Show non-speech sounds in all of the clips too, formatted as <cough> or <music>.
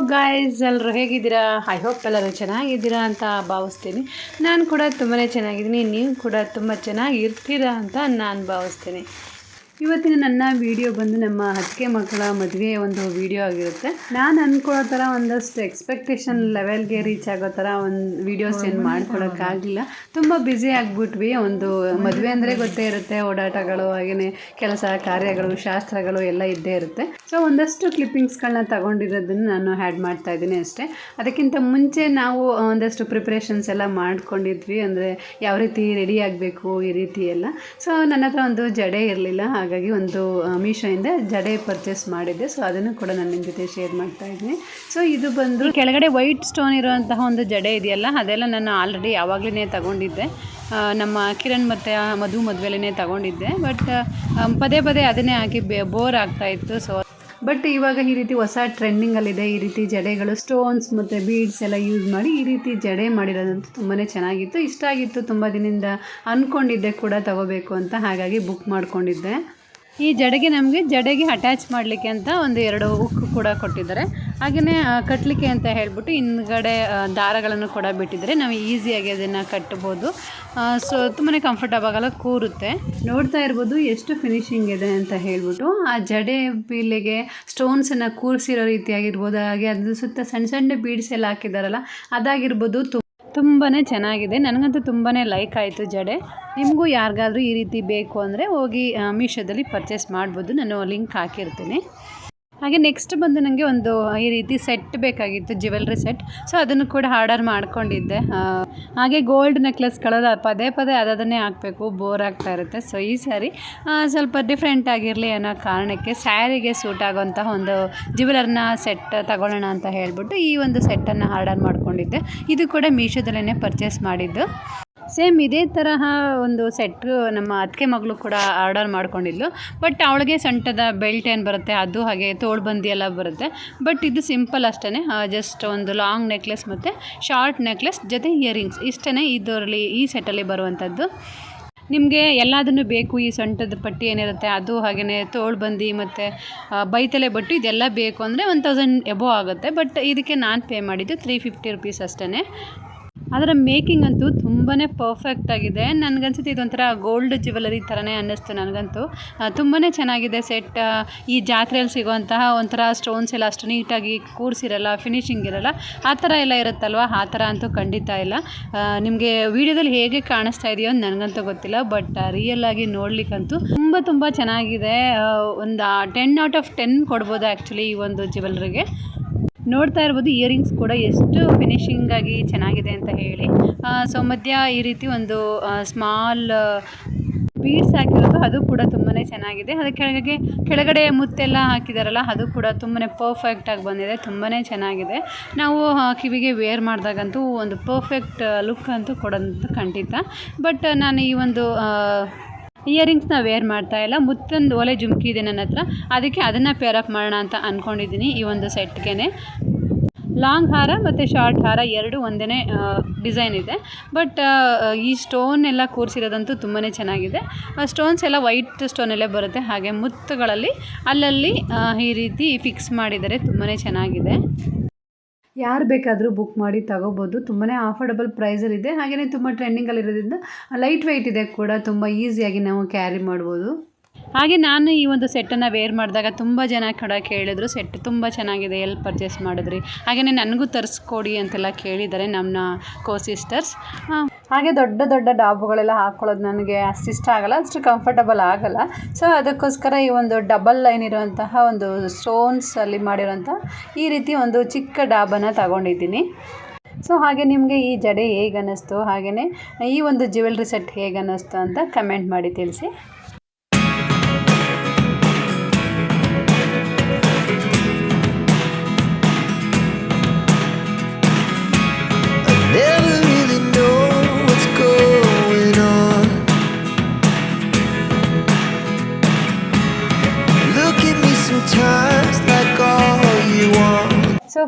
Guys ಎಲ್ಲರೂ ಹೇಗಿದ್ದೀರಾ? I hope ಎಲ್ಲರೂ ಚೆನ್ನಾಗಿದ್ದೀರಾ ಅಂತ ಭಾವಿಸ್ತೀನಿ. ನಾನು ಕೂಡ ತುಂಬಾ ಚೆನ್ನಾಗಿದ್ದೀನಿ. ನೀವು ಕೂಡ ತುಂಬ ಚೆನ್ನಾಗಿರ್ತೀರಾ ಅಂತ ನಾನು ಭಾವಿಸ್ತೀನಿ. ಇವತ್ತಿನ ನನ್ನ ವಿಡಿಯೋ ಬಂದು ನಮ್ಮ ಹತ್ತಿಗೆ ಮಕ್ಕಳ ಮದುವೆ ಒಂದು ವಿಡಿಯೋ ಆಗಿರುತ್ತೆ. ನಾನು ಅಂದ್ಕೊಳ್ಳೋ ಥರ ಒಂದಷ್ಟು ಎಕ್ಸ್ಪೆಕ್ಟೇಷನ್ ಲೆವೆಲ್ಗೆ ರೀಚ್ ಆಗೋ ಥರ ಒಂದು ವಿಡಿಯೋಸ್ ಏನು ಮಾಡ್ಕೊಳ್ಳೋಕ್ಕಾಗಲಿಲ್ಲ ತುಂಬ ಬ್ಯುಸಿ ಆಗಿಬಿಟ್ವಿ. ಒಂದು ಮದುವೆ ಅಂದರೆ ಗೊತ್ತೇ ಇರುತ್ತೆ. ಓಡಾಟಗಳು ಹಾಗೆಯೇ ಕೆಲಸ ಕಾರ್ಯಗಳು ಶಾಸ್ತ್ರಗಳು ಎಲ್ಲ ಇದ್ದೇ ಇರುತ್ತೆ. ಸೊ ಒಂದಷ್ಟು ಕ್ಲಿಪ್ಪಿಂಗ್ಸ್ಗಳನ್ನ ತಗೊಂಡಿರೋದನ್ನು ನಾನು ಆ್ಯಡ್ ಮಾಡ್ತಾ ಇದ್ದೀನಿ ಅಷ್ಟೇ. ಅದಕ್ಕಿಂತ ಮುಂಚೆ ನಾವು ಒಂದಷ್ಟು ಪ್ರಿಪ್ರೇಷನ್ಸ್ ಎಲ್ಲ ಮಾಡ್ಕೊಂಡಿದ್ವಿ. ಅಂದರೆ ಯಾವ ರೀತಿ ರೆಡಿ ಆಗಬೇಕು ಈ ರೀತಿ ಎಲ್ಲ. ಸೊ ನನ್ನ ಹತ್ರ ಒಂದು ಜಡೆ ಇರಲಿಲ್ಲ. ಹಾಗಾಗಿ ಒಂದು ಮೀಶೋಯಿಂದ ಜಡೆ ಪರ್ಚೇಸ್ ಮಾಡಿದ್ದೆ. ಸೊ ಅದನ್ನು ಕೂಡ ನಾನು ನಿಮ್ಮ ಜೊತೆ ಶೇರ್ ಮಾಡ್ತಾ ಇದ್ದೀನಿ. ಸೊ ಇದು ಬಂದು ಕೆಳಗಡೆ ವೈಟ್ ಸ್ಟೋನ್ ಇರುವಂತಹ ಒಂದು ಜಡೆ ಇದೆಯಲ್ಲ, ಅದೆಲ್ಲ ನಾನು ಆಲ್ರೆಡಿ ಯಾವಾಗಲೇ ತಗೊಂಡಿದ್ದೆ. ನಮ್ಮ ಕಿರಣ್ ಮತ್ತು ಮಧು ಮದುವೆಲೇ ತಗೊಂಡಿದ್ದೆ. ಬಟ್ ಪದೇ ಪದೇ ಅದನ್ನೇ ಹಾಕಿ ಬೋರ್ ಆಗ್ತಾ ಇತ್ತು. ಸೊ ಬಟ್ ಇವಾಗ ಈ ರೀತಿ ಹೊಸ ಟ್ರೆಂಡಿಂಗಲ್ಲಿದೆ ಈ ರೀತಿ ಜಡೆಗಳು ಸ್ಟೋನ್ಸ್ ಮತ್ತು ಬೀಡ್ಸ್ ಎಲ್ಲ ಯೂಸ್ ಮಾಡಿ ಈ ರೀತಿ ಜಡೆ ಮಾಡಿರೋದಂತೂ ತುಂಬಾ ಚೆನ್ನಾಗಿತ್ತು. ಇಷ್ಟ ಆಗಿತ್ತು ತುಂಬ ದಿನದಿಂದ ಅಂದ್ಕೊಂಡಿದ್ದೆ ಕೂಡ ತಗೋಬೇಕು ಅಂತ. ಹಾಗಾಗಿ ಬುಕ್ ಮಾಡ್ಕೊಂಡಿದ್ದೆ. ಈ ಜಡೆಗೆ ನಮಗೆ ಜಡೆಗೆ ಅಟ್ಯಾಚ್ ಮಾಡಲಿಕ್ಕೆ ಅಂತ ಒಂದು ಎರಡು ಹುಕ್ ಕೂಡ ಕೊಟ್ಟಿದ್ದಾರೆ. ಹಾಗೆಯೇ ಕಟ್ಟಲಿಕ್ಕೆ ಅಂತ ಹೇಳಿಬಿಟ್ಟು ಹಿಂದ್ಗಡೆ ದಾರಗಳನ್ನು ಕೂಡ ಬಿಟ್ಟಿದ್ದಾರೆ. ನಾವು ಈಸಿಯಾಗಿ ಅದನ್ನು ಕಟ್ಬೋದು. ಸೊ ತುಂಬಾ ಕಂಫರ್ಟಬಲ್ ಕೂರುತ್ತೆ. ನೋಡ್ತಾ ಇರ್ಬೋದು ಎಷ್ಟು ಫಿನಿಶಿಂಗ್ ಇದೆ ಅಂತ ಹೇಳ್ಬಿಟ್ಟು. ಆ ಜಡೆ ಬೀಲೆಗೆ ಸ್ಟೋನ್ಸನ್ನು ಕೂರಿಸಿರೋ ರೀತಿಯಾಗಿರ್ಬೋದು. ಹಾಗೆ ಅದ್ರ ಸುತ್ತ ಸಣ್ಣ ಸಣ್ಣ ಬೀಡ್ಸ್ ಎಲ್ಲ ಹಾಕಿದ್ದಾರಲ್ಲ ಅದಾಗಿರ್ಬೋದು. ತುಂಬಾ ಚೆನ್ನಾಗಿದೆ. ನನಗಂತೂ ತುಂಬಾ ಲೈಕ್ ಆಯಿತು ಜಡೆ. ನಿಮಗೂ ಯಾರಿಗಾದ್ರೂ ಈ ರೀತಿ ಬೇಕು ಅಂದರೆ ಹೋಗಿ ಮೀಶೋದಲ್ಲಿ ಪರ್ಚೇಸ್ ಮಾಡ್ಬೋದು. ನಾನು ಲಿಂಕ್ ಹಾಕಿರ್ತೀನಿ. ಹಾಗೆ ನೆಕ್ಸ್ಟ್ ಬಂದು ನನಗೆ ಒಂದು ಈ ರೀತಿ ಸೆಟ್ ಬೇಕಾಗಿತ್ತು ಜ್ಯುವೆಲ್ರಿ ಸೆಟ್ ಸೊ ಅದನ್ನು ಕೂಡ ಆರ್ಡರ್ ಮಾಡ್ಕೊಂಡಿದ್ದೆ. ಹಾಗೆ ಗೋಲ್ಡ್ ನೆಕ್ಲೆಸ್ ನೆಕ್ಲೆಸ್ಗಳು ಪದೇ ಪದೇ ಅದನ್ನೇ ಹಾಕಬೇಕು. ಬೋರ್ ಆಗ್ತಾ ಇರುತ್ತೆ. ಸೊ ಈ ಸಾರಿ ಸ್ವಲ್ಪ ಡಿಫ್ರೆಂಟ್ ಆಗಿರಲಿ ಅನ್ನೋ ಕಾರಣಕ್ಕೆ ಸ್ಯಾರಿಗೆ ಸೂಟ್ ಆಗೋಂತಹ ಒಂದು ಜ್ಯುವೆಲರ್ನ ಸೆಟ್ ತಗೊಳ್ಳೋಣ ಅಂತ ಹೇಳ್ಬಿಟ್ಟು ಈ ಒಂದು ಸೆಟ್ಟನ್ನು ಆರ್ಡರ್ ಮಾಡ್ಕೊಂಡಿದ್ದೆ. ಇದು ಕೂಡ ಮೀಶೋದಲ್ಲೇ ಪರ್ಚೇಸ್ ಮಾಡಿದ್ದು. ಸೇಮ್ ಇದೇ ತರಹ ಒಂದು ಸೆಟ್ ನಮ್ಮ ಅತ್ತಿಗೆ ಮಗಳು ಕೂಡ ಆರ್ಡರ್ ಮಾಡ್ಕೊಂಡಿದ್ಲು. ಬಟ್ ಅವಳಿಗೆ ಸಂಟದ ಬೆಲ್ಟ್ ಏನು ಬರುತ್ತೆ, ಅದು ಹಾಗೆ ತೋಳ್ಬಂದಿ ಎಲ್ಲ ಬರುತ್ತೆ. ಬಟ್ ಇದು ಸಿಂಪಲ್ ಅಷ್ಟೇ ಜಸ್ಟ್ ಒಂದು ಲಾಂಗ್ ನೆಕ್ಲೆಸ್ ಮತ್ತು ಶಾರ್ಟ್ ನೆಕ್ಲೆಸ್ ಜೊತೆ ಇಯರಿಂಗ್ಸ್ ಇಷ್ಟೇ ಇದರಲ್ಲಿ ಈ ಸೆಟ್ಟಲ್ಲಿ ಬರುವಂಥದ್ದು ನಿಮಗೆ ಎಲ್ಲದನ್ನು ಬೇಕು, ಈ ಸೊಂಟದ ಪಟ್ಟಿ ಏನಿರುತ್ತೆ, ಅದು ಹಾಗೆಯೇ ತೋಳ್ಬಂದಿ ಮತ್ತು ಬೈತಲೆ ಬಟ್ಟು ಇದೆಲ್ಲ ಬೇಕು ಅಂದರೆ ಒನ್ ತೌಸಂಡ್ ಎಬೋ ಆಗುತ್ತೆ. ಬಟ್ ಇದಕ್ಕೆ ನಾನು ಪೇ ಮಾಡಿದ್ದು ತ್ರೀ ಫಿಫ್ಟಿ ರುಪೀಸ್ ಅಷ್ಟೇ ಅದರ ಮೇಕಿಂಗ್ ಅಂತೂ ತುಂಬಾ ಪರ್ಫೆಕ್ಟ್ ಆಗಿದೆ. ನನಗನ್ಸುತ್ತೆ ಇದೊಂಥರ ಗೋಲ್ಡ್ ಜ್ಯುವೆಲರಿ ಥರನೇ ಅನ್ನಿಸ್ತು ನನಗಂತೂ. ತುಂಬಾ ಚೆನ್ನಾಗಿದೆ ಸೆಟ್ ಈ ಜಾತ್ರೆಯಲ್ಲಿ ಸಿಗುವಂತಹ ಒಂಥರ ಸ್ಟೋನ್ಸ್ ಎಲ್ಲ ಅಷ್ಟು ನೀಟಾಗಿ ಕೂರಿಸಿರಲ್ಲ ಫಿನಿಶಿಂಗ್ ಇರಲ್ಲ, ಆ ಥರ ಎಲ್ಲ ಇರುತ್ತಲ್ವ? ಆ ಥರ ಅಂತೂ ಖಂಡಿತ ಇಲ್ಲ. ನಿಮಗೆ ವಿಡಿಯೋದಲ್ಲಿ ಹೇಗೆ ಕಾಣಿಸ್ತಾ ಇದೆಯೋ ನನಗಂತೂ ಗೊತ್ತಿಲ್ಲ ಬಟ್ ರಿಯಲ್ ಆಗಿ ನೋಡ್ಲಿಕ್ಕಂತೂ ತುಂಬ ತುಂಬ ಚೆನ್ನಾಗಿದೆ. ಒಂದು ಟೆನ್ ಔಟ್ ಆಫ್ ಟೆನ್ ಕೊಡ್ಬೋದು ಆ್ಯಕ್ಚುಲಿ ಈ ಒಂದು ಜ್ಯುವೆಲ್ರಿಗೆ ನೋಡ್ತಾ ಇರ್ಬೋದು ಇಯರಿಂಗ್ಸ್ ಕೂಡ ಎಷ್ಟು ಫಿನಿಶಿಂಗ್ ಆಗಿ ಚೆನ್ನಾಗಿದೆ ಅಂತ ಹೇಳಿ. ಸೊ ಮಧ್ಯ ಈ ರೀತಿ ಒಂದು ಸ್ಮಾಲ್ ಬೀಡ್ಸ್ ಹಾಕಿರೋದು, ಅದು ಕೂಡ ತುಂಬಾ ಚೆನ್ನಾಗಿದೆ. ಅದರ ಕೆಳಗೆ, ಕೆಳಗಡೆ ಮುತ್ತೆಲ್ಲ ಹಾಕಿದಾರಲ್ಲ, ಅದು ಕೂಡ ತುಂಬಾ ಪರ್ಫೆಕ್ಟಾಗಿ ಬಂದಿದೆ ತುಂಬಾ ಚೆನ್ನಾಗಿದೆ. ನಾವು ಕಿವಿಗೆ ವೇರ್ ಮಾಡಿದಾಗಂತೂ ಒಂದು ಪರ್ಫೆಕ್ಟ್ ಲುಕ್ ಅಂತೂ ಕೊಡೋಂಥ ಖಂಡಿತ. ಬಟ್ ನಾನು ಈ ಒಂದು ಇಯರಿಂಗ್ಸ್ನ ವೇರ್ ಮಾಡ್ತಾ ಇಲ್ಲ. ಮುತ್ತೊಂದು ಒಲೆ ಜುಮ್ಕಿ ಇದೆ ನನ್ನ ಹತ್ರ. ಅದಕ್ಕೆ ಅದನ್ನು ಪೇರಪ್ ಮಾಡೋಣ ಅಂತ ಅಂದ್ಕೊಂಡಿದ್ದೀನಿ ಈ ಒಂದು ಸೆಟ್ಗೆ ಲಾಂಗ್ ಹಾರ ಮತ್ತು ಶಾರ್ಟ್ ಹಾರ ಎರಡು ಒಂದೇ ಡಿಸೈನ್ ಇದೆ. ಬಟ್ ಈ ಸ್ಟೋನ್ ಎಲ್ಲ ಕೂರಿಸಿರೋದಂತೂ ತುಂಬಾ ಚೆನ್ನಾಗಿದೆ. ಸ್ಟೋನ್ಸ್ ಎಲ್ಲ ವೈಟ್ ಸ್ಟೋನಲ್ಲೇ ಬರುತ್ತೆ. ಹಾಗೆ ಮುತ್ತುಗಳಲ್ಲಿ ಅಲ್ಲಲ್ಲಿ ಈ ರೀತಿ ಫಿಕ್ಸ್ ಮಾಡಿದ್ದಾರೆ ತುಂಬಾ ಚೆನ್ನಾಗಿದೆ. ಯಾರು ಬೇಕಾದರೂ ಬುಕ್ ಮಾಡಿ ತಗೋಬೋದು. ತುಂಬಾ ಆಫರ್ಡಬಲ್ ಪ್ರೈಸಲ್ಲಿದೆ ಹಾಗೆಯೇ ತುಂಬ ಟ್ರೆಂಡಿಂಗಲ್ಲಿರೋದ್ರಿಂದ ಲೈಟ್ ವೆಯ್ಟ್ ಇದೆ ಕೂಡ. ತುಂಬ ಈಸಿಯಾಗಿ ನಾವು ಕ್ಯಾರಿ ಮಾಡ್ಬೋದು. ಹಾಗೆ ನಾನು ಈ ಒಂದು ಸೆಟ್ಟನ್ನು ವೇರ್ ಮಾಡಿದಾಗ ತುಂಬ ಜನ ಕೂಡ ಕೇಳಿದ್ರು, ಸೆಟ್ ತುಂಬ ಚೆನ್ನಾಗಿದೆ, ಎಲ್ಲಿ ಪರ್ಚೇಸ್ ಮಾಡಿದ್ರಿ? ಹಾಗೆಯೇ ನನಗೂ ತರಿಸ್ಕೊಡಿ ಅಂತೆಲ್ಲ ಕೇಳಿದ್ದಾರೆ ನಮ್ಮ ಕೋ ಸಿಸ್ಟರ್ಸ್ ಹಾಗೆ ದೊಡ್ಡ ದೊಡ್ಡ ಡಾಬುಗಳೆಲ್ಲ ಹಾಕ್ಕೊಳ್ಳೋದು ನನಗೆ ಅಷ್ಟು ಇಷ್ಟ ಆಗಲ್ಲ, ಅಷ್ಟು ಕಂಫರ್ಟಬಲ್ ಆಗಲ್ಲ. ಸೊ ಅದಕ್ಕೋಸ್ಕರ ಈ ಒಂದು ಡಬಲ್ ಲೈನ್ ಇರುವಂತಹ ಒಂದು ಸ್ಟೋನ್ಸ್ ಅಲ್ಲಿ ಮಾಡಿರೋಂಥ ಈ ರೀತಿ ಒಂದು ಚಿಕ್ಕ ಡಾಬನ್ನು ತಗೊಂಡಿದ್ದೀನಿ. ಸೊ ಹಾಗೆ ನಿಮಗೆ ಈ ಜಡೆ ಹೇಗೆ ಅನ್ನಿಸ್ತು ಹಾಗೆಯೇ ಈ ಒಂದು ಜ್ಯುವೆಲ್ರಿ ಸೆಟ್ ಹೇಗೆ ಅನ್ನಿಸ್ತು ಅಂತ ಕಮೆಂಟ್ ಮಾಡಿ ತಿಳಿಸಿ.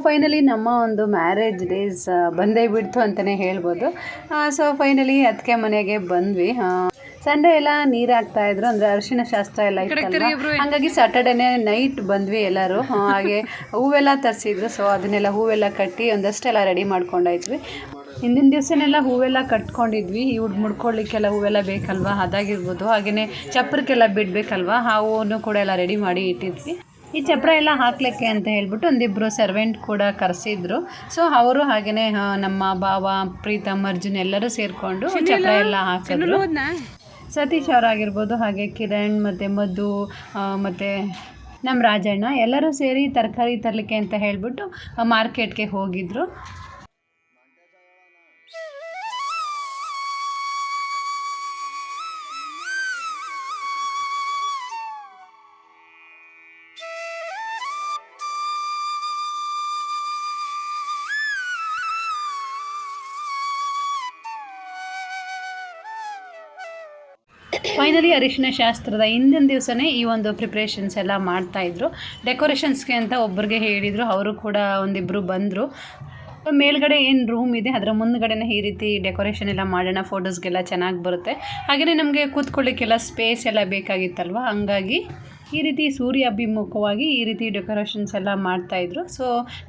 ಫೈನಲಿ ನಮ್ಮ ಒಂದು ಮ್ಯಾರೇಜ್ ಡೇಸ್ ಬಂದೇ ಬಿಡ್ತು ಅಂತಲೇ ಹೇಳ್ಬೋದು. ಸೊ ಫೈನಲಿ ಅದಕ್ಕೆ ಮನೆಗೆ ಬಂದ್ವಿ. ಸಂಡೇ ಎಲ್ಲ ನೀರು ಹಾಕ್ತಾ ಇದ್ರು ಅಂದ್ರೆ ಅರಿಶಿನ ಶಾಸ್ತ್ರ ಎಲ್ಲ ಇತ್ತಲ್ವಾ ಹಾಗಾಗಿ ಸ್ಯಾಟರ್ಡೇನೆ ನೈಟ್ ಬಂದ್ವಿ ಎಲ್ಲರೂ. ಹಾಗೆ ಹೂವೆಲ್ಲ ತರಿಸಿದ್ರು ಸೊ ಅದನ್ನೆಲ್ಲ ಹೂವೆಲ್ಲ ಕಟ್ಟಿ ಒಂದಷ್ಟೆಲ್ಲ ರೆಡಿ ಮಾಡ್ಕೊಂಡಾಯ್ತ್ವಿ. ಹಿಂದಿನ ದಿವಸನೆಲ್ಲ ಹೂವೆಲ್ಲ ಕಟ್ಕೊಂಡಿದ್ವಿ. ಇವ್ರು ಮುಡ್ಕೊಳ್ಳಿಕ್ಕೆಲ್ಲ ಹೂವೆಲ್ಲ ಬೇಕಲ್ವಾ? ಅದಾಗಿರ್ಬೋದು. ಹಾಗೆಯೇ ಚಪ್ಪರಕ್ಕೆಲ್ಲ ಬಿಡಬೇಕಲ್ವಾ? ಆ ಹೂವನ್ನು ಕೂಡ ಎಲ್ಲ ರೆಡಿ ಮಾಡಿ ಇಟ್ಟಿದ್ವಿ. ಈ ಚಪ್ರ ಎಲ್ಲ ಹಾಕ್ಲಿಕ್ಕೆ ಅಂತ ಹೇಳ್ಬಿಟ್ಟು ಒಂದಿಬ್ಬರು ಸರ್ವೆಂಟ್ ಕೂಡ ಕರೆಸಿದ್ರು. ಸೊ ಅವರು ಹಾಗೆಯೇ ನಮ್ಮ ಭಾವ ಪ್ರೀತಮ್ ಅರ್ಜುನ್ ಎಲ್ಲರೂ ಸೇರಿಕೊಂಡು ಚಪ್ರ ಎಲ್ಲ ಹಾಕಿದ್ರು. ಸತೀಶ್ ಅವರಾಗಿರ್ಬೋದು ಹಾಗೆ ಕಿರಣ್ ಮತ್ತು ಮಧು ಮತ್ತೆ ಮತ್ತು ನಮ್ಮ ರಾಜಣ್ಣ ಎಲ್ಲರೂ ಸೇರಿ ತರಕಾರಿ ತರಲಿಕ್ಕೆ ಅಂತ ಹೇಳಿಬಿಟ್ಟು ಮಾರ್ಕೆಟ್ಗೆ ಹೋಗಿದ್ರು. ಫೈನಲಿ ಅರಿಶಿನ ಶಾಸ್ತ್ರದ ಹಿಂದಿನ ದಿವಸನೇ ಈ ಒಂದು ಪ್ರಿಪ್ರೇಷನ್ಸ್ ಎಲ್ಲ ಮಾಡ್ತಾಯಿದ್ರು ಡೆಕೋರೇಷನ್ಸ್ಗೆ ಅಂತ ಒಬ್ಬರಿಗೆ ಹೇಳಿದರು, ಅವರು ಕೂಡ ಒಂದಿಬ್ಬರು ಬಂದರು. ಮೇಲ್ಗಡೆ ಏನು ರೂಮ್ ಇದೆ, ಅದರ ಮುಂದ್ಗಡೆನೇ ಈ ರೀತಿ ಡೆಕೋರೇಷನ್ ಎಲ್ಲ ಮಾಡೋಣ ಫೋಟೋಸ್ಗೆಲ್ಲ ಚೆನ್ನಾಗಿ ಬರುತ್ತೆ. ಹಾಗೆಯೇ ನಮಗೆ ಕೂತ್ಕೊಳ್ಳಿಕ್ಕೆಲ್ಲ ಸ್ಪೇಸ್ ಎಲ್ಲ ಬೇಕಾಗಿತ್ತಲ್ವ? ಹಂಗಾಗಿ ಈ ರೀತಿ ಸೂರ್ಯ ಅಭಿಮುಖವಾಗಿ ಈ ರೀತಿ ಡೆಕೋರೇಷನ್ಸ್ ಎಲ್ಲ ಮಾಡ್ತಾಯಿದ್ರು ಸೊ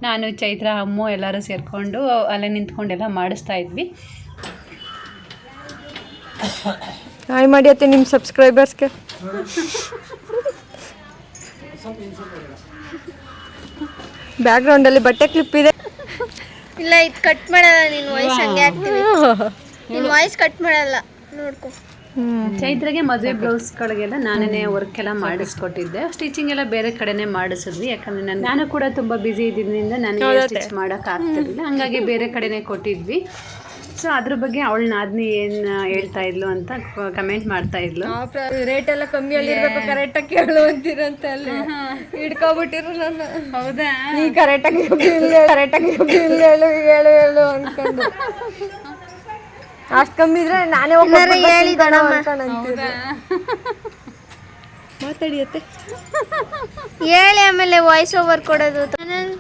ನಾನು, ಚೈತ್ರ, ಅಮ್ಮು ಎಲ್ಲರೂ ಸೇರಿಕೊಂಡು ಅಲ್ಲೇ ನಿಂತ್ಕೊಂಡೆಲ್ಲ ಮಾಡಿಸ್ತಾ ಇದ್ವಿ. ಹಾಯ್ ಮಾಡಿ ಅತ್ತೆ ನಿಮ್ಮ ಸಬ್ಸ್ಕ್ರೈಬರ್ಸ್ಗೆ ಬ್ಯಾಕ್ಗ್ರೌಂಡಲ್ಲಿ ಬಟ್ಟೆ ಕ್ಲಿಪ್ ಇದೆ. ಇಲ್ಲ ಇದು ಕಟ್ ಮಾಡಲ್ಲ ನೀನು ವಾಯ್ಸ್ ಹಂಗೆ ಆಗ್ತೀವಿ ನಿನ್ನ ವಾಯ್ಸ್ ಕಟ್ ಮಾಡಲ್ಲ ನೋಡ್ಕೊ. ಚೈತ್ರಗೆ ಮದುವೆ ಬ್ಲೌಸ್ಗಳಿಗೆಲ್ಲ ನಾನೇ ವರ್ಕ್ ಎಲ್ಲ ಮಾಡಿಸ್ಕೊಟ್ಟಿದ್ದೆ. ಸ್ಟಿಚಿಂಗ್ ಎಲ್ಲ ಬೇರೆ ಕಡೆನೇ ಮಾಡಿಸಿದ್ವಿ. ಯಾಕಂದ್ರೆ ನಾನು ನಾನು ಕೂಡ ತುಂಬ ಬ್ಯುಸಿ ಇದ್ದಿದ್ದರಿಂದ ನನಗೆ ಸ್ಟಿಚ್ ಮಾಡೋಕೆ ಆಗ್ತಿರ್ಲಿಲ್ಲ. ಹಂಗಾಗಿ ಬೇರೆ ಕಡೆನೇ ಕೊಟ್ಟಿದ್ವಿ. ಸೊ ಅದ್ರ ಬಗ್ಗೆ ಅವಳ ನಾದ್ನಿ ಏನು ಹೇಳ್ತಾ ಇದ್ಲು ಅಂತ ಕಮೆಂಟ್ ಮಾಡ್ತಾ ಇದ್ಲು. ರೇಟ್ ಎಲ್ಲ ಕಮ್ಮಿಯಲ್ಲಿ ಕರೆಕ್ಟ್ ಕರೆಕ್ಟಾಗಿ ಕೇಳು ಅಂತೀರಂತ ಅಲ್ಲಿ. ಹಿಡ್ಕೊಬಿಟ್ಟಿರು ನಾನು ಹೌದಾ? ನೀ ಕರೆಕ್ಟಾಗಿ ಕರೆಕ್ಟಾಗಿ ಹೇಳು ಹೇಳು ಹೇಳು ಅನ್ಕೊಂಡು. ಅಷ್ಟು ಕಮ್ಮಿ ಇದ್ರೆ ನಾನೇ ಹೇಳಿ ದೊಡ್ಡಮ್ಮ. ಮಾತಾಡಿಯತ್ತೆ ಹೇಳಿ ಆಮೇಲೆ ವಾಯ್ಸ್ ಓವರ್ ಕೊಡೋದು. ಚಾನಲ್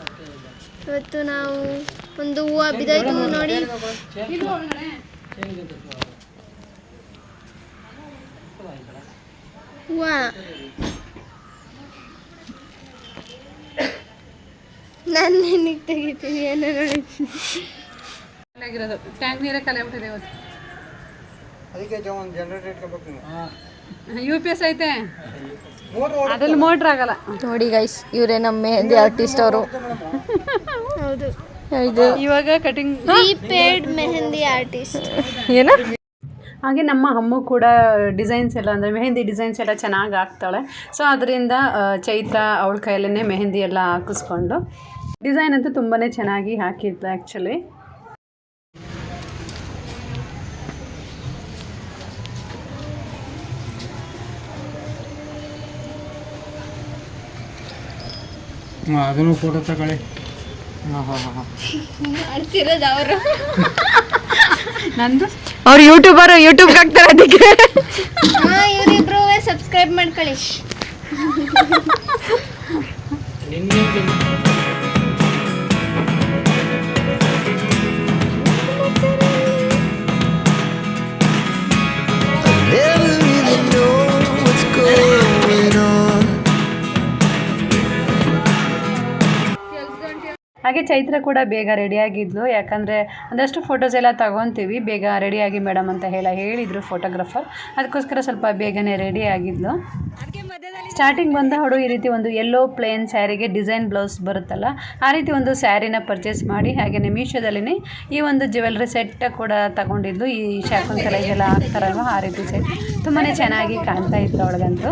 ಇವತ್ತು ನಾವು ಒಂದು ಹೂವು ಬಿದ್ದೋಯ್ತು ನೋಡಿ. ಹೂವ. ನಾನು ನಿನಗೆ ತೆಗಿತೀನಿ ಏನೋ ನೋಡಿ. ಆಗಿರೋದು ಟ್ಯಾಂಕ್ ನೀರೇ ಕಲೆ ಬಿಟ್ಟಿದೆ ಇವತ್ತು. ಯು ಪಿ ಎಸ್ ಐತೆ. ಅದ್ರಲ್ಲಿ ಮೋಟ್ರ್ ಆಗಲ್ಲ. ನೋಡಿ ಗೈಸ್ ಇವರೇ ನಮ್ಮ ಮೆಹಂದಿ ಆರ್ಟಿಸ್ಟ್ ಅವರು. ಹೌದು. ಇದು ಇವಾಗ ಕಟಿಂಗ್ ಪ್ರೀಪೇಡ್ ಮೆಹಂದಿ ಆರ್ಟಿಸ್ಟ್ ಏನ? ಹಾಗೆ ನಮ್ಮ ಅಮ್ಮ ಕೂಡ ಡಿಸೈನ್ಸ್ ಎಲ್ಲ ಅಂದರೆ ಮೆಹಂದಿ ಡಿಸೈನ್ಸ್ ಎಲ್ಲ ಚೆನ್ನಾಗಿ ಹಾಕ್ತಾಳೆ. ಸೊ ಅದರಿಂದ ಚೈತ್ರ ಅವಳ ಕೈಯಲ್ಲೇ ಮೆಹಂದಿ ಎಲ್ಲ ಹಾಕಿಸ್ಕೊಂಡು. ಡಿಸೈನ್ ಅಂತೂ ತುಂಬಾ ಚೆನ್ನಾಗಿ ಹಾಕಿದ್ದೆ ಆ್ಯಕ್ಚುಲಿ ಅದನ್ನು ಫೋಟೋ ತಗೊಳ್ಳಿ. ಮಾಡ್ತಿರೋದು ಅವರು ನಂದು? ಅವ್ರು ಯೂಟ್ಯೂಬರ್ ಯೂಟ್ಯೂಬ್ಗೆ ಹಾಕ್ತಾರೆ ಅದಕ್ಕೆ. ಹಾಂ ಇವರಿಬ್ರು ಸಬ್ಸ್ಕ್ರೈಬ್ ಮಾಡ್ಕೊಳ್ಳಿ. ಹಾಗೆ ಚೈತ್ರ ಕೂಡ ಬೇಗ ರೆಡಿಯಾಗಿದ್ಲು. ಯಾಕಂದರೆ ಒಂದಷ್ಟು ಫೋಟೋಸ್ ಎಲ್ಲ ತಗೊತೀವಿ. ಬೇಗ ರೆಡಿಯಾಗಿ ಮೇಡಮ್ ಅಂತ ಹೇಳ ಹೇಳಿದರು ಫೋಟೋಗ್ರಾಫರ್ ಅದಕ್ಕೋಸ್ಕರ ಸ್ವಲ್ಪ ಬೇಗನೆ ರೆಡಿ ಆಗಿದ್ಲು ಸ್ಟಾರ್ಟಿಂಗ್ ಬಂದ ಹೊಡು ಈ ರೀತಿ ಒಂದು ಯೆಲ್ಲೋ ಪ್ಲೇನ್ ಸ್ಯಾರಿಗೆ ಡಿಸೈನ್ ಬ್ಲೌಸ್ ಬರುತ್ತಲ್ಲ, ಆ ರೀತಿ ಒಂದು ಸ್ಯಾರಿನ ಪರ್ಚೇಸ್ ಮಾಡಿ ಹಾಗೆಯೇ ಮೀಶೋದಲ್ಲಿನೇ ಈ ಒಂದು ಜ್ಯುವೆಲ್ರಿ ಸೆಟ್ ಕೂಡ ತಗೊಂಡಿದ್ಲು. ಈ ಶಾಕುಂತಲೆಗೆಲ್ಲ ಹಾಕ್ತಾರಲ್ವ, ಆ ರೀತಿ ಸೆಟ್ ತುಂಬಾ ಚೆನ್ನಾಗಿ ಕಾಣ್ತಾ ಇತ್ತು ಅವಳಿಗಂತೂ.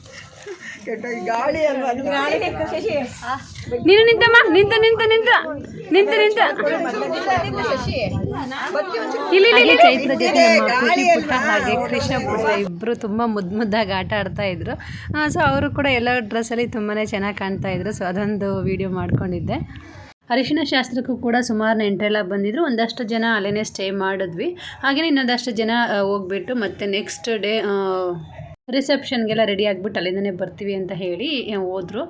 ನೀನು ನಿಂತಮ್ಮ ನಿಂತ ನಿಂತ ನಿಂತ. ನಿಂತ ನಿಂತ. ಇಲ್ಲಿ. ಚೈತ್ರ ಜೊತೆ ನಮ್ಮ ಪುಟ್ಟ ಹಾಗೆ ಕೃಷ್ಣ ಪುಟ್ಟ ಇಬ್ಬರು ತುಂಬ ಮುದ್ದು ಮುದ್ದಾಗಿ ಆಟ ಆಡ್ತಾ ಇದ್ರು. ಸೊ ಅವರು ಕೂಡ ಎಲ್ಲ ಡ್ರೆಸ್ಸಲ್ಲಿ ತುಂಬಾ ಚೆನ್ನಾಗಿ ಕಾಣ್ತಾ ಇದ್ರು. ಸೊ ಅದೊಂದು ವಿಡಿಯೋ ಮಾಡ್ಕೊಂಡಿದ್ದೆ. ಅರಿಶಿನ ಶಾಸ್ತ್ರಕ್ಕೂ ಕೂಡ ಸುಮಾರು ನೆಂಟರೆಲ್ಲ ಬಂದಿದ್ರು. ಒಂದಷ್ಟು ಜನ ಅಲ್ಲೇ ಸ್ಟೇ ಮಾಡಿದ್ವಿ. ಹಾಗೆಯೇ ಇನ್ನೊಂದಷ್ಟು ಜನ ಹೋಗ್ಬಿಟ್ಟು ಮತ್ತೆ ನೆಕ್ಸ್ಟ್ ಡೇ ರಿಸೆಪ್ಷನ್ಗೆಲ್ಲ ರೆಡಿ ಆಗಿಬಿಟ್ಟು ಅಲ್ಲಿಂದನೇ ಬರ್ತೀವಿ ಅಂತ ಹೇಳಿ ಹೋದರು.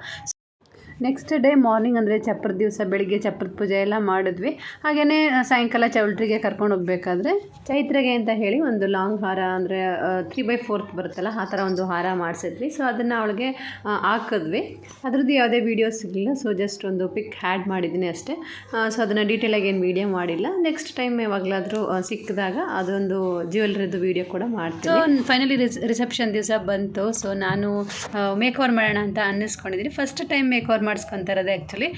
ನೆಕ್ಸ್ಟ್ ಡೇ ಮಾರ್ನಿಂಗ್ ಅಂದರೆ ಚಪ್ರದ ದಿವಸ, ಬೆಳಿಗ್ಗೆ ಚಪ್ರದ ಪೂಜೆ ಎಲ್ಲ ಮಾಡಿದ್ವಿ. ಹಾಗೆಯೇ ಸಾಯಂಕಾಲ ಚೌಲ್ಟ್ರಿಗೆ ಕರ್ಕೊಂಡು ಹೋಗ್ಬೇಕಾದ್ರೆ ಚೈತ್ರಗೆ ಅಂತ ಹೇಳಿ ಒಂದು ಲಾಂಗ್ ಹಾರ ಅಂದರೆ ತ್ರೀ ಬೈ ಫೋರ್ತ್ ಬರುತ್ತಲ್ಲ, ಆ ಥರ ಒಂದು ಹಾರ ಮಾಡಿಸಿದ್ವಿ. ಸೊ ಅದನ್ನು ಅವಳಿಗೆ ಹಾಕಿದ್ವಿ. ಅದ್ರದ್ದು ಯಾವುದೇ ವೀಡಿಯೋ ಸಿಗಲಿಲ್ಲ. ಸೊ ಜಸ್ಟ್ ಒಂದು ಪಿಕ್ ಹ್ಯಾಡ್ ಮಾಡಿದ್ದೀನಿ ಅಷ್ಟೇ. ಸೊ ಅದನ್ನು ಡೀಟೇಲಾಗಿ ಏನು ವೀಡಿಯೋ ಮಾಡಿಲ್ಲ. ನೆಕ್ಸ್ಟ್ ಟೈಮ್ ಯಾವಾಗಲಾದರೂ ಸಿಕ್ಕಿದಾಗ ಅದೊಂದು ಜ್ಯುವೆಲ್ರಿದು ವೀಡಿಯೋ ಕೂಡ ಮಾಡ್ತೀನಿ. ಸೊ ಫೈನಲಿ ರಿಸೆಪ್ಷನ್ ದಿವಸ ಬಂತು. ಸೊ ನಾನು ಮೇಕ್ ಓವರ್ ಮಾಡೋಣ ಅಂತ ಅನ್ನಿಸ್ಕೊಂಡಿದ್ದೀನಿ. ಫಸ್ಟ್ ಟೈಮ್ ಮೇಕ್ ಓವರ್ ಮಾಡಿಸ್ಕೊತಾ ಇರೋದೇ ಆ್ಯಕ್ಚುಲಿ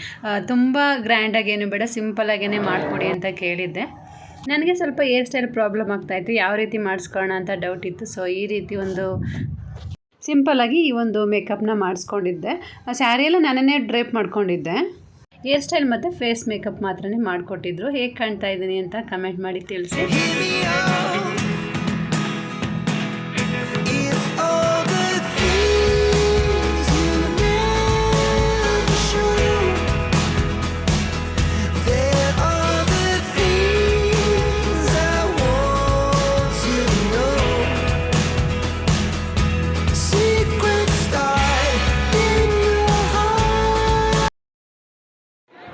ತುಂಬ ಗ್ರ್ಯಾಂಡಾಗೇನು ಬೇಡ ಸಿಂಪಲಾಗೇ ಮಾಡಿಕೊಡಿ ಅಂತ ಕೇಳಿದ್ದೆ. ನನಗೆ ಸ್ವಲ್ಪ ಹೇರ್ ಸ್ಟೈಲ್ ಪ್ರಾಬ್ಲಮ್ ಆಗ್ತಾಯಿತ್ತು ಯಾವ ರೀತಿ ಮಾಡಿಸ್ಕೊಳ್ಳೋಣ ಅಂತ ಡೌಟ್ ಇತ್ತು. ಸೊ ಈ ರೀತಿ ಒಂದು ಸಿಂಪಲಾಗಿ ಈ ಒಂದು ಮೇಕಪ್ನ ಮಾಡಿಸ್ಕೊಂಡಿದ್ದೆ. ಸ್ಯಾರಿ ಎಲ್ಲ ನಾನೇ ಡ್ರೇಪ್ ಮಾಡ್ಕೊಂಡಿದ್ದೆ. ಹೇರ್ ಸ್ಟೈಲ್ ಮತ್ತು ಫೇಸ್ ಮೇಕಪ್ ಮಾತ್ರನೇ ಮಾಡಿಕೊಟ್ಟಿದ್ರು. ಹೇಗೆ ಕಾಣ್ತಾ ಇದ್ದೀನಿ ಅಂತ ಕಮೆಂಟ್ ಮಾಡಿ ತಿಳಿಸಿ.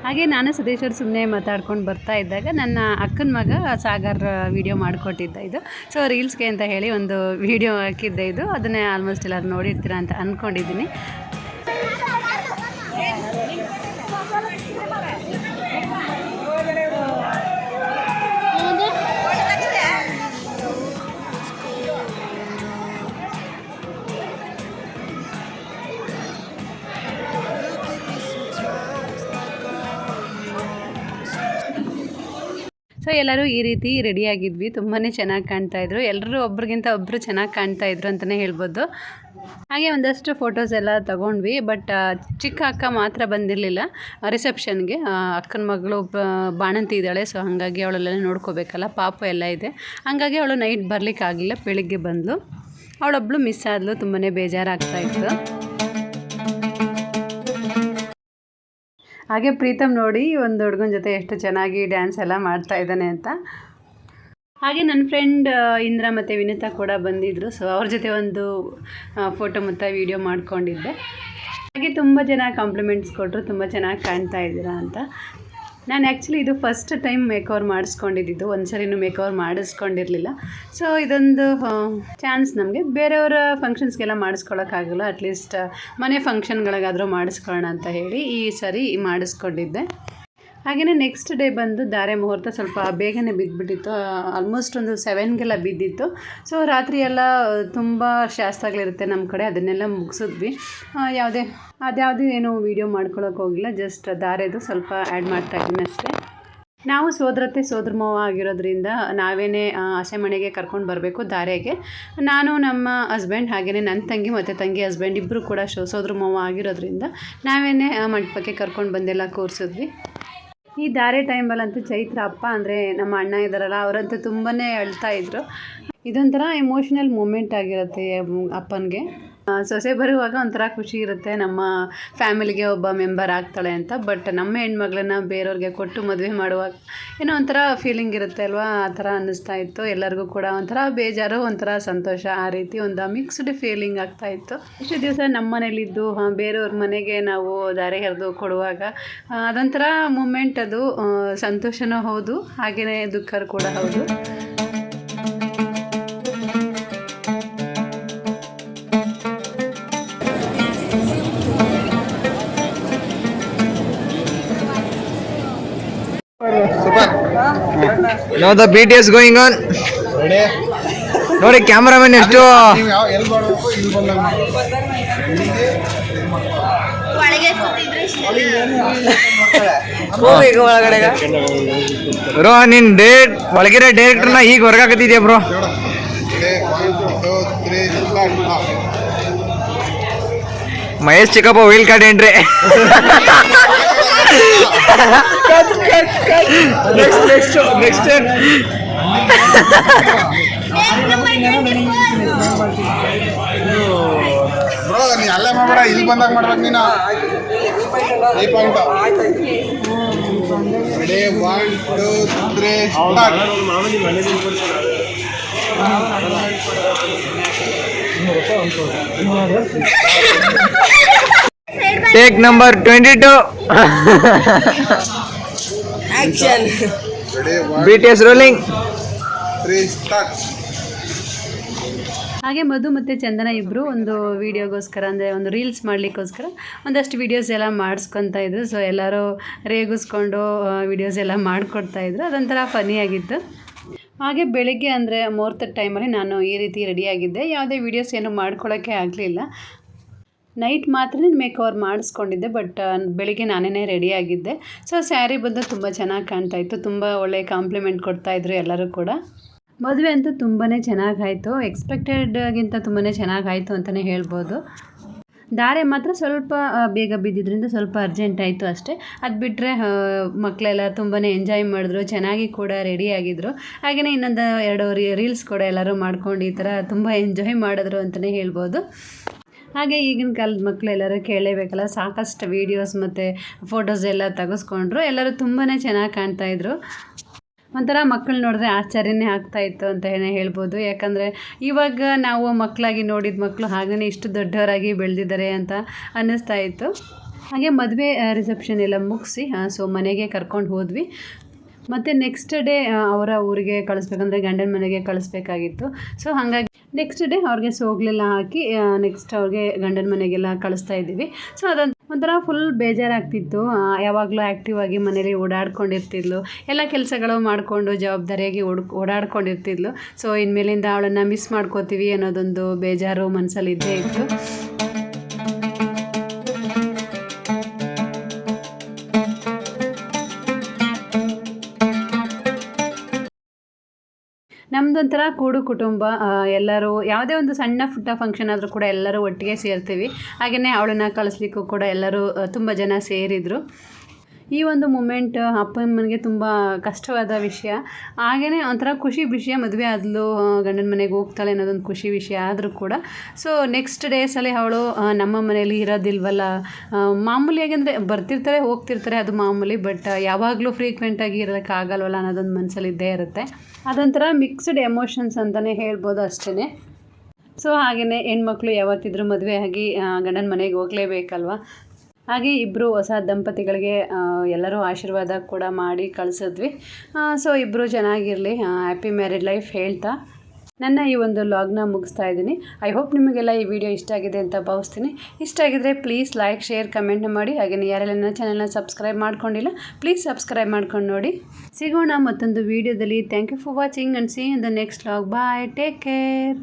ಹಾಗೆ ನಾನು ಸುದೇಶ್ವರ್ ಸುಮ್ಮನೆ ಮಾತಾಡ್ಕೊಂಡು ಬರ್ತಾ ಇದ್ದಾಗ ನನ್ನ ಅಕ್ಕನ ಮಗ ಸಾಗರ್ ವಿಡಿಯೋ ಮಾಡಿಕೊಟ್ಟಿದ್ದ ಇದು. ಸೊ ರೀಲ್ಸ್ಗೆ ಅಂತ ಹೇಳಿ ಒಂದು ವಿಡಿಯೋ ಹಾಕಿದ್ದೆ ಇದು. ಅದನ್ನೇ ಆಲ್ಮೋಸ್ಟ್ ಎಲ್ಲರೂ ನೋಡಿರ್ತೀರ ಅಂತ ಅಂದ್ಕೊಂಡಿದ್ದೀನಿ ಸೊ ಎಲ್ಲರೂ ಈ ರೀತಿ ರೆಡಿಯಾಗಿದ್ವಿ. ತುಂಬಾ ಚೆನ್ನಾಗಿ ಕಾಣ್ತಾ ಇದ್ರು. ಎಲ್ಲರೂ ಒಬ್ರಿಗಿಂತ ಒಬ್ಬರು ಚೆನ್ನಾಗಿ ಕಾಣ್ತಾ ಇದ್ರು ಅಂತಲೇ ಹೇಳ್ಬೋದು. ಹಾಗೆ ಒಂದಷ್ಟು ಫೋಟೋಸ್ ಎಲ್ಲ ತಗೊಂಡ್ವಿ. ಬಟ್ ಚಿಕ್ಕ ಅಕ್ಕ ಮಾತ್ರ ಬಂದಿರಲಿಲ್ಲ. ರಿಸೆಪ್ಷನ್ಗೆ. ಅಕ್ಕನ ಮಗಳು ಬಾಣಂತಿ ಇದ್ದಾಳೆ. ಸೊ ಹಾಗಾಗಿ ಅವಳೆಲ್ಲ ನೋಡ್ಕೋಬೇಕಲ್ಲ. ಪಾಪ ಎಲ್ಲ ಇದೆ. ಹಾಗಾಗಿ ಅವಳು ನೈಟ್ ಬರಲಿಕ್ಕಾಗಲಿಲ್ಲ. ಬೆಳಿಗ್ಗೆ ಬಂದಳು ಅವಳೊಬ್ಬಳು ಮಿಸ್ ಆದಳು ತುಂಬಾ ಬೇಜಾರಾಗ್ತಾ ಹಾಗೆ ಪ್ರೀತಮ್ ನೋಡಿ ಒಂದು ಹುಡುಗನ ಜೊತೆ ಎಷ್ಟು ಚೆನ್ನಾಗಿ ಡ್ಯಾನ್ಸ್ ಎಲ್ಲ ಮಾಡ್ತಾ ಇದ್ದಾನೆ ಅಂತ. ಹಾಗೆ ನನ್ನ ಫ್ರೆಂಡ್ ಇಂದ್ರ ಮತ್ತು ವಿನಿತಾ ಕೂಡ ಬಂದಿದ್ದರು ಸೊ ಅವ್ರ ಜೊತೆ ಒಂದು ಫೋಟೋ ಮತ್ತು ವೀಡಿಯೋ ಮಾಡ್ಕೊಂಡಿದ್ದೆ. ಹಾಗೆ ತುಂಬ ಜನ ಕಾಂಪ್ಲಿಮೆಂಟ್ಸ್ ಕೊಟ್ಟರು ತುಂಬ ಚೆನ್ನಾಗಿ ಕಾಣ್ತಾ ಇದ್ದೀರಾ ಅಂತ. ನಾನು ಆ್ಯಕ್ಚುಲಿ ಇದು ಫಸ್ಟ್ ಟೈಮ್ ಮೇಕವರ್ ಮಾಡಿಸ್ಕೊಂಡಿದ್ದು. ಒಂದು ಸರಿನೂ ಮೇಕವರ್ ಮಾಡಿಸ್ಕೊಂಡಿರಲಿಲ್ಲ. ಸೊ ಇದೊಂದು ಚಾನ್ಸ್ ನಮಗೆ. ಬೇರೆಯವರ ಫಂಕ್ಷನ್ಸ್ಗೆಲ್ಲ ಮಾಡಿಸ್ಕೊಳ್ಳೋಕ್ಕಾಗಲ್ಲ ಅಟ್ಲೀಸ್ಟ್ ಮನೆ ಫಂಕ್ಷನ್ಗಳಿಗಾದರೂ ಮಾಡಿಸ್ಕೊಳ್ಳೋಣ ಅಂತ ಹೇಳಿ ಈ ಸರಿ ಮಾಡಿಸ್ಕೊಂಡಿದ್ದೆ. ಹಾಗೆಯೇ ನೆಕ್ಸ್ಟ್ ಡೇ ಬಂದು ಧಾರೆ ಮುಹೂರ್ತ ಸ್ವಲ್ಪ ಬೇಗನೆ ಬಿದ್ದುಬಿಟ್ಟಿತ್ತು ಆಲ್ಮೋಸ್ಟ್ ಒಂದು ಸೆವೆನ್ಗೆಲ್ಲ ಬಿದ್ದಿತ್ತು. ಸೊ ರಾತ್ರಿ ಎಲ್ಲ ತುಂಬ ಶಾಸ್ತ್ರಗಳಿರುತ್ತೆ ನಮ್ಮ ಕಡೆ. ಅದನ್ನೆಲ್ಲ ಮುಗಿಸಿದ್ವಿ. ಯಾವುದೇ, ಅದ್ಯಾವುದೂ ಏನು ವೀಡಿಯೋ ಮಾಡ್ಕೊಳಕ್ಕೆ ಹೋಗಿಲ್ಲ. ಜಸ್ಟ್ ಧಾರೆದು ಸ್ವಲ್ಪ ಆ್ಯಡ್ ಮಾಡ್ತಾ ಇದ್ದೀನಿ ಅಷ್ಟೇ. ನಾವು ಸೋದರತೆ ಸೋದರ ಮಾವ ಆಗಿರೋದ್ರಿಂದ ನಾವೇನೇ ಹಸೆ ಹಸೆಮಣೆಗೆ ಕರ್ಕೊಂಡು ಬರಬೇಕು ಧಾರೆಗೆ. ನಾನು, ನಮ್ಮ ಹಸ್ಬೆಂಡ್ ಹಾಗೆಯೇ ನನ್ನ ತಂಗಿ ಮತ್ತು ತಂಗಿ ಹಸ್ಬೆಂಡ್ ಇಬ್ಬರು ಕೂಡ ಶೋ ಆಗಿರೋದ್ರಿಂದ ನಾವೇನೇ ಮಂಟಪಕ್ಕೆ ಕರ್ಕೊಂಡು ಬಂದೆಲ್ಲ ಕೂರಿಸಿದ್ವಿ. ಈ ದಾರೆ ಟೈಮಲ್ಲಂತೂ ಚೈತ್ರ ಅಪ್ಪ ಅಂದರೆ ನಮ್ಮ ಅಣ್ಣ ಇದ್ದಾರಲ್ಲ, ಅವರಂತೂ ತುಂಬಾ ಅಳ್ತಾ ಇದ್ರು. ಇದೊಂಥರ ಎಮೋಷ್ನಲ್ ಮೂಮೆಂಟ್ ಆಗಿರುತ್ತೆ, ಅಪ್ಪನಿಗೆ. ಸೊಸೆ ಬರುವಾಗ ಒಂಥರ ಖುಷಿ ಇರುತ್ತೆ. ನಮ್ಮ ಫ್ಯಾಮಿಲಿಗೆ ಒಬ್ಬ ಮೆಂಬರ್ ಆಗ್ತಾಳೆ ಅಂತ. ಬಟ್ ನಮ್ಮ ಹೆಣ್ಮಗಳನ್ನ ಬೇರೆಯವ್ರಿಗೆ ಕೊಟ್ಟು ಮದುವೆ ಮಾಡುವಾಗ ಏನೋ ಒಂಥರ ಫೀಲಿಂಗ್ ಇರುತ್ತೆ ಅಲ್ವಾ? ಆ ಥರ ಅನ್ನಿಸ್ತಾ ಇತ್ತು. ಎಲ್ಲರಿಗೂ ಕೂಡ ಒಂಥರ ಬೇಜಾರು, ಒಂಥರ ಸಂತೋಷ. ಆ ರೀತಿ ಒಂದು ಮಿಕ್ಸ್ಡ್ ಫೀಲಿಂಗ್ ಆಗ್ತಾ ಇತ್ತು. ಇಷ್ಟು ದಿವಸ ನಮ್ಮ ಮನೇಲಿದ್ದು ಬೇರೆಯವ್ರ ಮನೆಗೆ ನಾವು ದಾರೆ ಎರೆದು ಕೊಡುವಾಗ ಅದೊಂಥರ ಮೂಮೆಂಟ್ ಅದು ಸಂತೋಷನೂ ಹೌದು. ಹಾಗೆಯೇ ದುಃಖರು ಕೂಡ ಹೌದು. Now B T S going on ನೋಡಿ. ಕ್ಯಾಮ್ರಾಮನ್ ಎಷ್ಟು? ಬ್ರೋ ನಿನ್ ಡೇಟ್ ಒಳಗಿರೋ ಡೈರೆಕ್ಟರ್ನ ಈಗ ಹೊರಗಾಕತ್ತಿದ್ಯಾ ಬ್ರೋ ಮಹೇಶ್ ಚಿಕ್ಕಪ್ಪ ವೀಲ್ <laughs> ಕಾರ್ಡ್ ಎಂಟ್ರಿ ಬ್ರೋ ನೀ ಅಲ್ಲೇ ಮಾಡ್ಬೇಡ ಇಲ್ಲಿ ಬಂದಾಗ ಮಾಡ್ಬೇಕು ನೀನು. ಈ point ready one two three start take number twenty two one B T S rolling ಹಾಗೆ ಮಧು ಮತ್ತು ಚಂದನ ಇಬ್ಬರು ಒಂದು ವೀಡಿಯೋಗೋಸ್ಕರ ಅಂದರೆ ಒಂದು ರೀಲ್ಸ್ ಮಾಡಲಿಕ್ಕೋಸ್ಕರ ಒಂದಷ್ಟು ವೀಡಿಯೋಸ್ ಎಲ್ಲ ಮಾಡಿಸ್ಕೊತಾ ಇದ್ರು. ಸೊ ಎಲ್ಲರೂ ರೇಗಿಸ್ಕೊಂಡು ವೀಡಿಯೋಸ್ ಎಲ್ಲ ಮಾಡಿಕೊಡ್ತಾ ಇದ್ರು. ಅದೊಂಥರ ಫನಿಯಾಗಿತ್ತು ಹಾಗೆ ಬೆಳಿಗ್ಗೆ ಅಂದರೆ ಮೂರ್ತ ಟೈಮಲ್ಲಿ ನಾನು ಈ ರೀತಿ ರೆಡಿಯಾಗಿದ್ದೆ ಯಾವುದೇ ವೀಡಿಯೋಸ್ ಏನು ಮಾಡ್ಕೊಳ್ಳೋಕ್ಕೆ ಆಗಲಿಲ್ಲ. ನೈಟ್ ಮಾತ್ರ ಮೇಕ್ ಮಾಡಿಸ್ಕೊಂಡಿದ್ದೆ, ಬಟ್ ಬೆಳಿಗ್ಗೆ ನಾನೇ ರೆಡಿಯಾಗಿದ್ದೆ ಸೊ ಸ್ಯಾರಿ ಬಂದು ತುಂಬ ಚೆನ್ನಾಗಿ ಕಾಣ್ತಾ ಇತ್ತು. ತುಂಬ ಒಳ್ಳೆ ಕಾಂಪ್ಲಿಮೆಂಟ್ ಕೊಡ್ತಾಯಿದ್ರು ಎಲ್ಲರೂ ಕೂಡ. ಮದುವೆ ಅಂತೂ ತುಂಬಾ ಚೆನ್ನಾಗಾಯಿತು ಎಕ್ಸ್ಪೆಕ್ಟೆಡ್ಗಿಂತ ತುಂಬಾ ಚೆನ್ನಾಗಾಯಿತು ಅಂತಲೇ ಹೇಳ್ಬೋದು. ದಾರೆ ಮಾತ್ರ ಸ್ವಲ್ಪ ಬೇಗ ಬಿದ್ದಿದ್ರಿಂದ ಸ್ವಲ್ಪ ಅರ್ಜೆಂಟ್ ಆಯಿತು ಅಷ್ಟೇ. ಅದು ಬಿಟ್ಟರೆ ಮಕ್ಕಳೆಲ್ಲ ತುಂಬಾ ಎಂಜಾಯ್ ಮಾಡಿದ್ರು, ಚೆನ್ನಾಗಿ ಕೂಡ ರೆಡಿ ಆಗಿದ್ರು. ಹಾಗೆಯೇ ಇನ್ನೊಂದು ಎರಡು ರೀಲ್ಸ್ ಕೂಡ ಎಲ್ಲರೂ ಮಾಡ್ಕೊಂಡು ಈ ಥರ ತುಂಬ ಎಂಜಾಯ್ ಮಾಡಿದ್ರು ಅಂತಲೇ ಹೇಳ್ಬೋದು. ಹಾಗೆ ಈಗಿನ ಕಾಲದ ಮಕ್ಕಳು ಎಲ್ಲರೂ ಕೇಳಲೇಬೇಕಲ್ಲ, ಸಾಕಷ್ಟು ವೀಡಿಯೋಸ್ ಮತ್ತು ಫೋಟೋಸ್ ಎಲ್ಲ ತೆಗೆಸ್ಕೊಂಡ್ರು. ಎಲ್ಲರೂ ತುಂಬಾ ಚೆನ್ನಾಗಿ ಕಾಣ್ತಾಯಿದ್ರು ಒಂಥರ ಮಕ್ಕಳು ನೋಡಿದ್ರೆ ಆಶ್ಚರ್ಯನೇ ಆಗ್ತಾ ಇತ್ತು ಅಂತ ಹೇಳ್ಬೋದು. ಯಾಕಂದರೆ ಇವಾಗ ನಾವು ಮಕ್ಕಳಾಗಿ ನೋಡಿದ ಮಕ್ಕಳು ಹಾಗೆಯೇ ಇಷ್ಟು ದೊಡ್ಡವರಾಗಿ ಬೆಳೆದಿದ್ದಾರೆ ಅಂತ ಅನ್ನಿಸ್ತಾ ಇತ್ತು. ಹಾಗೆ ಮದುವೆ ರಿಸೆಪ್ಷನ್ ಎಲ್ಲ ಮುಗಿಸಿ ಸೊ ಮನೆಗೆ ಕರ್ಕೊಂಡು ಹೋದ್ವಿ. ಮತ್ತು ನೆಕ್ಸ್ಟ್ ಡೇ ಅವರ ಊರಿಗೆ ಕಳಿಸ್ಬೇಕಂದ್ರೆ ಗಂಡನ ಮನೆಗೆ ಕಳಿಸ್ಬೇಕಾಗಿತ್ತು. ಸೊ ಹಾಗಾಗಿ ನೆಕ್ಸ್ಟ್ ಡೇ ಅವ್ರಿಗೆ ಸೋಗ್ಲೆಲ್ಲ ಹಾಕಿ ನೆಕ್ಸ್ಟ್ ಅವ್ರಿಗೆ ಗಂಡನ ಮನೆಗೆಲ್ಲ ಕಳಿಸ್ತಾ ಇದ್ದೀವಿ. ಸೊ ಅದೊಂದು ಒಂಥರ ಫುಲ್ ಬೇಜಾರಾಗ್ತಿತ್ತು. ಯಾವಾಗಲೂ ಆ್ಯಕ್ಟಿವ್ ಆಗಿ ಮನೇಲಿ ಓಡಾಡ್ಕೊಂಡಿರ್ತಿದ್ಲು. ಎಲ್ಲ ಕೆಲಸಗಳು ಮಾಡಿಕೊಂಡು ಜವಾಬ್ದಾರಿಯಾಗಿ ಓಡ್, ಓಡಾಡ್ಕೊಂಡಿರ್ತಿದ್ಲು. ಸೊ ಇನ್ಮೇಲಿಂದ ಅವಳನ್ನು ಮಿಸ್ ಮಾಡ್ಕೋತೀವಿ ಅನ್ನೋದೊಂದು ಬೇಜಾರು ಮನಸ್ಸಲ್ಲಿ ಇದ್ದೇ ಇತ್ತು. ನಮ್ಮದೊಂಥರ ಕೂಡು ಕುಟುಂಬ ಎಲ್ಲರೂ ಯಾವುದೇ ಒಂದು ಸಣ್ಣ ಪುಟ್ಟ ಫಂಕ್ಷನ್ ಆದರೂ ಕೂಡ ಎಲ್ಲರೂ ಒಟ್ಟಿಗೆ ಸೇರ್ತೀವಿ. ಹಾಗೆಯೇ ಅವಳನ್ನ ಕಳಿಸ್ಲಿಕ್ಕೂ ಕೂಡ ಎಲ್ಲರೂ ತುಂಬ ಜನ ಸೇರಿದರು. ಈ ಒಂದು ಮೂಮೆಂಟ್ ಅಪ್ಪ ಅಮ್ಮನಿಗೆ ತುಂಬ ಕಷ್ಟವಾದ ವಿಷಯ. ಹಾಗೆಯೇ ಒಂಥರ ಖುಷಿ ವಿಷಯ ಮದುವೆ ಆದಲು ಗಂಡನ ಮನೆಗೆ ಹೋಗ್ತಾಳೆ ಅನ್ನೋದೊಂದು ಖುಷಿ ವಿಷಯ ಆದರೂ ಕೂಡ. ಸೊ ನೆಕ್ಸ್ಟ್ ಡೇಸಲ್ಲಿ ಅವಳು ನಮ್ಮ ಮನೆಯಲ್ಲಿ ಇರೋದಿಲ್ವಲ್ಲ ಮಾಮೂಲಿ ಮಾಮೂಲಿಯಾಗಿ ಅಂದರೆ ಬರ್ತಿರ್ತಾರೆ, ಹೋಗ್ತಿರ್ತಾರೆ ಅದು ಮಾಮೂಲಿ ಬಟ್ ಯಾವಾಗಲೂ ಫ್ರೀಕ್ವೆಂಟಾಗಿ ಇರೋಕ್ಕಾಗಲ್ವಲ್ಲ ಅನ್ನೋದೊಂದು ಮನಸ್ಸಲ್ಲಿ ಇದ್ದೇ ಇರುತ್ತೆ. ಅದೊಂಥರ ಮಿಕ್ಸ್ಡ್ ಎಮೋಷನ್ಸ್ ಅಂತಲೇ ಹೇಳ್ಬೋದು ಅಷ್ಟೇ ಸೊ ಹಾಗೆಯೇ ಹೆಣ್ಮಕ್ಳು ಯಾವತ್ತಿದ್ರೂ ಮದುವೆ ಆಗಿ ಗಂಡನ ಮನೆಗೆ ಹೋಗಲೇಬೇಕಲ್ವ? ಹಾಗೆ ಇಬ್ಬರು ಹೊಸ ದಂಪತಿಗಳಿಗೆ ಎಲ್ಲರೂ ಆಶೀರ್ವಾದ ಕೂಡ ಮಾಡಿ ಕಳಿಸಿದ್ವಿ. ಸೊ ಇಬ್ಬರು ಚೆನ್ನಾಗಿರಲಿ ಹ್ಯಾಪಿ ಮ್ಯಾರಿಡ್ ಲೈಫ್ ಹೇಳ್ತಾ. ನನ್ನ ಈ ಒಂದು ಲಾಗ್ನ ಮುಗಿಸ್ತಾ ಇದ್ದೀನಿ. ಐ ಹೋಪ್ ನಿಮಗೆಲ್ಲ ಈ ವಿಡಿಯೋ ಇಷ್ಟ ಆಗಿದೆ ಅಂತ ಭಾವಿಸ್ತೀನಿ. ಇಷ್ಟ ಆಗಿದ್ರೆ ಪ್ಲೀಸ್ ಲೈಕ್ ಶೇರ್ ಕಮೆಂಟ್ ಮಾಡಿ. ಹಾಗೆಯೇ ಯಾರೆಲ್ಲ ನನ್ನ ಚಾನಲ್ನ ಸಬ್ಸ್ಕ್ರೈಬ್ ಮಾಡ್ಕೊಂಡಿಲ್ಲ ಪ್ಲೀಸ್ ಸಬ್ಸ್ಕ್ರೈಬ್ ಮಾಡ್ಕೊಂಡು ನೋಡಿ. ಸಿಗೋಣ ಮತ್ತೊಂದು ವೀಡಿಯೋದಲ್ಲಿ thank you for watching and see in the next vlog bye take care